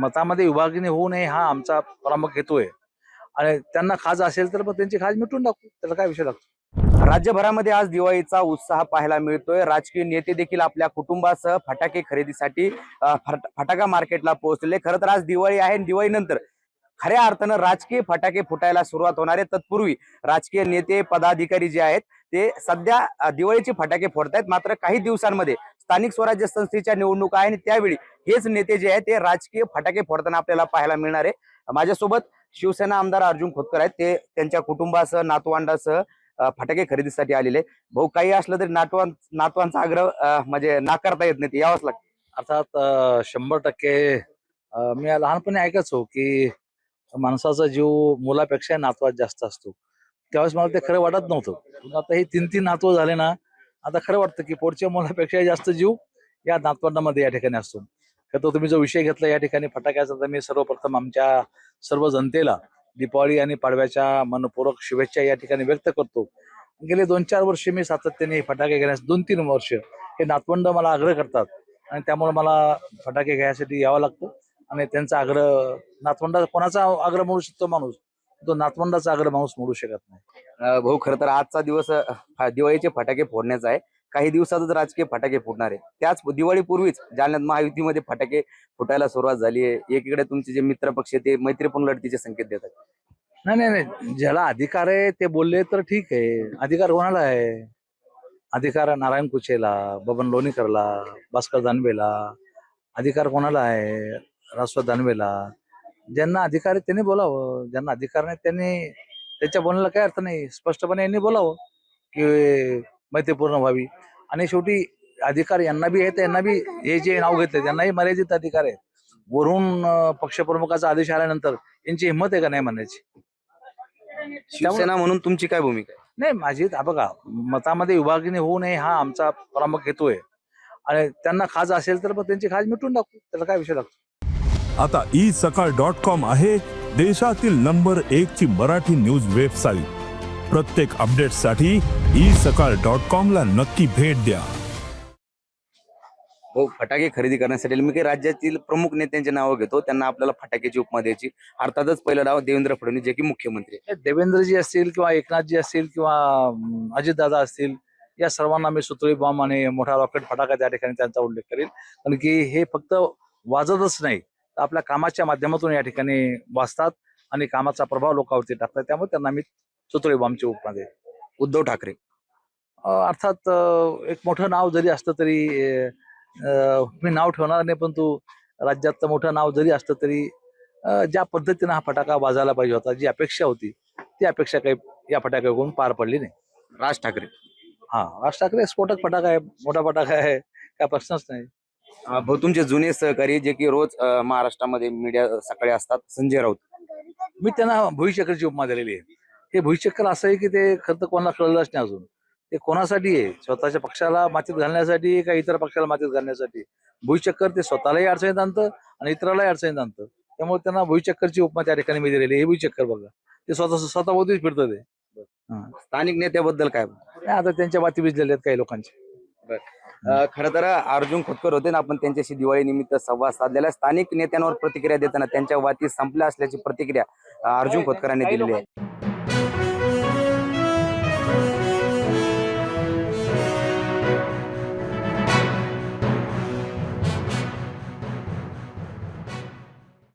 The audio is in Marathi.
मतामध्ये विभागणी होऊ नये हा आमचा प्रामुख हेतू आहे आणि त्यांना खाज असेल तर मग त्यांची खाज मिटून टाकू. त्याला काय विषय लागतो? राज्यभरामध्ये आज दिवाळीचा उत्साह पाहायला मिळतोय. राजकीय नेते देखील आपल्या कुटुंबासह फटाके खरेदीसाठी फटाका मार्केटला पोहोचले. खरं तर आज दिवाळी आहे आणि दिवाळीनंतर खऱ्या अर्थानं राजकीय फटाके फुटायला सुरुवात होणार आहे. तत्पूर्वी राजकीय नेते पदाधिकारी जे आहेत ते सध्या दिवाळीचे फटाके फोडतायत. मात्र काही दिवसांमध्ये स्थानिक स्वराज्य संस्थेच्या निवडणुका आहे आणि त्यावेळी हेच नेते जे आहेत ते राजकीय फटाके फोडताना आपल्याला पाहायला मिळणार आहे. माझ्यासोबत शिवसेना आमदार अर्जुन खोतकर आहेत. ते त्यांच्या कुटुंबासह नातवांडासह फटाके खरेदीसाठी आलेले भाऊ काही असलं तरी नातवां नातवांचा आग्रह म्हणजे नाकारता येत नाही ते यावंच लागतं. अर्थात शंभर टक्के मी लहानपणी ऐकायचो की माणसाचा जीव मुलापेक्षा नातवात जास्त असतो. त्यावेळेस मला ते खरं वाटत नव्हतं. आता हे तीन तीन नातवं झाले ना आता खरं वाटतं की पुढच्या मुलापेक्षा जास्त जीव या नातवंडामध्ये या ठिकाणी असतो. खरं तर तुम्ही जो विषय घेतला या ठिकाणी फटाक्याचा तर मी सर्वप्रथम आमच्या सर्व जनतेला दीपावली आणि पाडव्याच्या मनपूर्वक शुभेच्छा या ठिकाणी व्यक्त करतो. गेले दोन चार वर्ष मी सातत्याने फटाके घेण्यास दोन तीन वर्ष हे नातवंड मला आग्रह करतात आणि त्यामुळे मला फटाके घ्यायसाठी यावं लागतं आणि त्यांचा आग्रह नातवंडा कोणाचा आग्रह म्हणू शकतो माणूस? तो नातवंडाचा आग्रह माणूस म्हणू शकत नाही. भाऊ खरं तर आजचा दिवस दिवाळीचे फटाके फोडण्याचा आहे. काही दिवसातच राजकीय फटाके फुटणार आहे. त्याच दिवाळीपूर्वीच जालन्यात महायुतीमध्ये फटाके फुटायला सुरुवात झाली आहे. एकीकडे तुमचे जे मित्र पक्ष ते मैत्रीपूर्ण लढतीचे संकेत देतात. नाही नाही नाही. ज्याला अधिकार आहे ते बोलले तर ठीक आहे. अधिकार कोणाला आहे? अधिकार नारायण कुचेला बबन लोणीकरला भास्कर दानवेला. अधिकार कोणाला आहे? रासवा दानवेला. ज्यांना अधिकार आहे त्यांनी बोलावं. ज्यांना अधिकार नाही त्यांनी त्याच्या बोलण्याला काय अर्थ नाही. स्पष्टपणे यांनी बोलावं की मैत्रीपूर्ण व्हावी. आणि शेवटी अधिकार यांना बी आहेत यांना बी हे जे नाव घेतले त्यांनाही मर्यादित अधिकार आहे वरून पक्षप्रमुखाचा आदेश आल्यानंतर यांची हिंमत आहे का नाही म्हणायची? शिवसेना म्हणून तुमची काय भूमिका आहे? नाही माझी हा बघा मतामध्ये विभागणी होऊ नये हा आमचा प्रामुख हेतू आहे आणि त्यांना खाज असेल तर मग त्यांची खाज मिटून टाकू. त्याला काय विषय लागतो? आता ई सकाळ डॉट कॉम आहे देशातील नंबर एक ची मराठी न्यूज वेबसाईट. प्रत्येक अपडेटसाठी ई सकाळ डॉट कॉम ला नक्की भेट द्या. हो फटाके खरेदी करण्यासाठी मी काही राज्यातील प्रमुख नेत्यांची नावं घेतो. त्यांना आपल्याला फटाक्याची उपमा द्यायची. अर्थातच पहिलं नाव देवेंद्र फडणवीस जे की मुख्यमंत्री देवेंद्रजी असतील किंवा एकनाथजी असतील किंवा अजितदादा असतील या सर्वांना मी सुतळी बॉम्ब आणि मोठा रॉकेट फटाका त्या ठिकाणी त्यांचा उल्लेख करेल कारण की हे फक्त वाजतच नाही. आपल्या कामाच्या माध्यमातून या ठिकाणी वाचतात आणि कामाचा प्रभाव लोकांवरती टाकतात. त्यामुळे त्यांना मी सुतळी बॉम्बची उपमा देईल उद्धव ठाकरे. अर्थात एक मोठं नाव जरी असलं तरी मी नाव ठेवणार नाही पण तू राज्यातलं मोठं नाव जरी असलं तरी ज्या पद्धतीनं हा फटाका वाजायला पाहिजे होता जी अपेक्षा होती ती अपेक्षा काही या फटाक्याकडून पार पडली नाही. राज ठाकरे. हा राज ठाकरे स्फोटक फटाका आहे मोठा फटाका आहे काय प्रश्नच नाही. भाऊ तुमचे जुने सहकारी जे की रोज अं, महाराष्ट्रामध्ये मीडिया सकाळी असतात संजय राऊत. मी त्यांना भुईचक्करची उपमा दिलेली आहे. हे भुईचक्कर असं आहे की ते खरं तर कोणाला कळलंच नाही अजून. ते कोणासाठी आहे? स्वतःच्या पक्षाला मातीत घालण्यासाठी का इतर पक्षाला मातीत घालण्यासाठी? भुईचक्कर ते स्वतःलाही अडचणीत आणतं आणि इतरालाही अडचणीत आणतं. त्यामुळे त्यांना भुईचक्करची उपमा त्या ठिकाणी मी दिलेली आहे. हे भुईचक्कर बघा. ते स्वतः स्वतःभोवतीच फिरतं ते स्थानिक नेत्याबद्दल काय? नाही, आता त्यांच्या माती भिजलेल्या आहेत काही लोकांचे अं, खरं तर अर्जुन खोतकर होते ना आपण त्यांच्याशी दिवाळी निमित्त संवाद साधलेला. स्थानिक नेत्यांवर प्रतिक्रिया देताना त्यांच्या वाती संपल्या असल्याची प्रतिक्रिया अर्जुन खोतकरांनी दिलेली आहे.